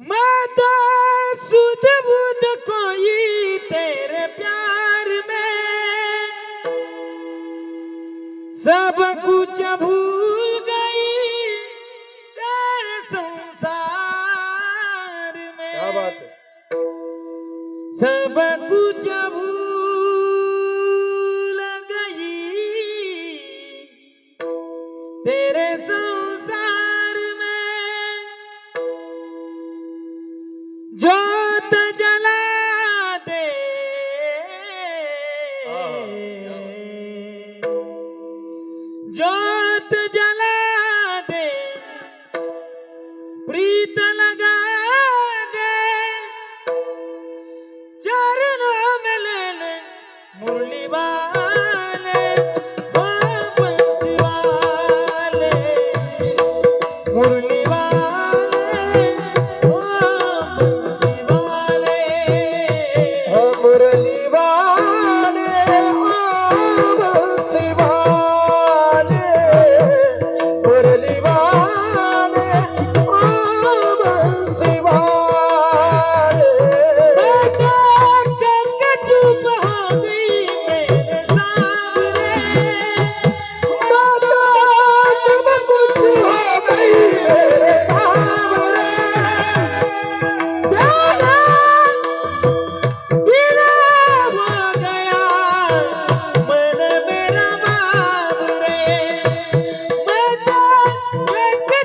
माता सुध बुध कोई तेरे प्यार में। सब कुछ भूल गई संसार में। क्या सब कुछ भूल गई तेरे संसार Oh.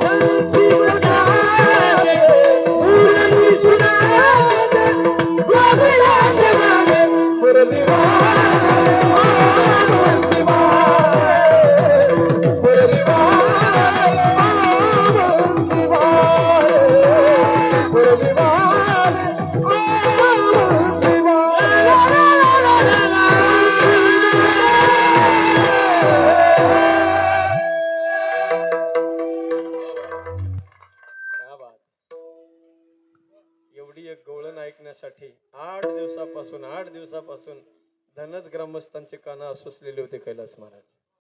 Dancing. करण्यासाठी आठ दिवसापासून आठ दिवसापासून धनच ग्रामस्थांचे कानं असुसलेले होते कैलास महाराज.